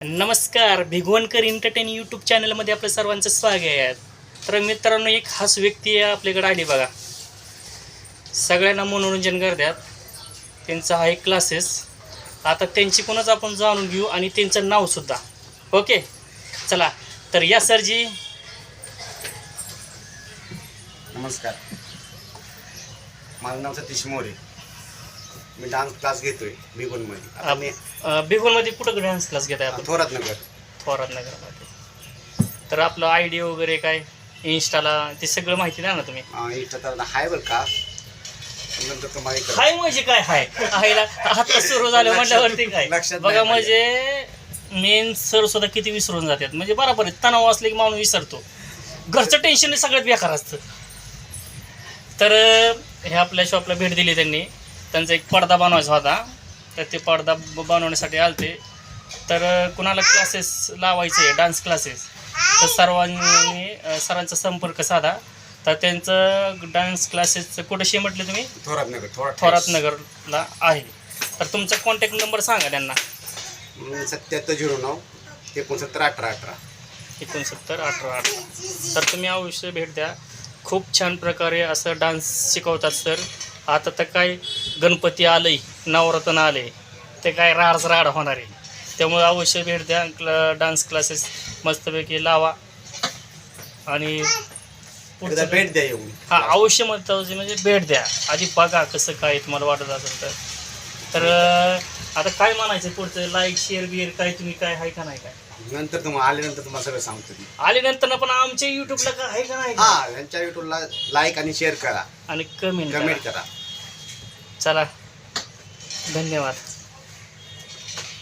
नमस्कार भिगवणकर entertain YouTube चॅनलमध्ये आपलं सर्वांचं स्वागत. तर मित्रांनो एक खास व्यक्ती आपल्याकडे आली बघा. सगळ्यांना मनोरंजन करतात. त्यांचा हा एक क्लासेस आता त्यांची कोणच आपण जाणून घेऊ आणि त्यांचं नावसुद्धा ओके? चला तर या सरजी. नमस्कार. माझं नाव सतीश मोरे. मी डान्स क्लास घेतोय भिगुनमध्ये आता मी भिगवणमध्ये कुठं डान्स क्लास घेत आहे आपण? थोरात नगर. थोरात नगरमध्ये. तर आपलं आय डी वगैरे काय? इन्स्टाला ते सगळं माहिती द्या ना तुम्ही. तर हाय बरं का? नंतर तुम्हाला हाय म्हणजे काय हाय? हायला आता सुरू झालं म्हटल्यावरती काय? लक्षात बघा म्हणजे मेन सर सुद्धा किती विसरून जातात. म्हणजे बरोबर आहे तणाव असले की माणूस विसरतो. घरचं टेन्शन सगळ्यात बेकार असतं. तर अं, हे आपल्या शॉपला भेट दिली त्यांनी. त्यांचा एक पडदा बनवायचा होता. तर ते पडदा बनवण्यासाठी आलते. तर कुणाला क्लासेस लावायचे डान्स क्लासेस तर सर्वांनी सरांचा संपर्क साधा. तर त्यांचं डान्स क्लासेसचं कुठेशी म्हटलं तुम्ही? थोरात नगर थोरात थोरात नगरला आहे. तर तुमचा कॉन्टॅक्ट नंबर सांगा त्यांना. सत्याहत्तर झिरो नऊ एकोणसत्तर अठरा अठरा. एकोणसत्तर अठरा अठरा. तर तुम्ही अवश्य भेट द्या. खूप छान प्रकारे असं डान्स शिकवतात सर आता तर काय गणपती आलंय नवरत्न आले ते काय राडच राड होणार आहे. त्यामुळे अवश्य भेट द्या क्ल डान्स क्लासेस मस्तपैकी लावा. आणि एकदा पुढचं भेट द्या येऊन. हा अवश्य महत्त्वाचे म्हणजे भेट द्या. आधी बघा कसं काय तुम्हाला वाटत असेल तर. तर अं, आता काय म्हणायचं पुढचं? लाईक शेअर बिअर काय तुम्ही काय आहे का नाही काय? नंतर तुम्हाला आल्यानंतर तुम्हाला सगळं सांगतो मी. आल्यानंतर पण आमच्या युट्यूबला काय आहे का नाही? हा यांच्या युट्यूबला लाईक आणि शेअर करा. आणि कमेंट कमेंट करा. चला. धन्यवाद.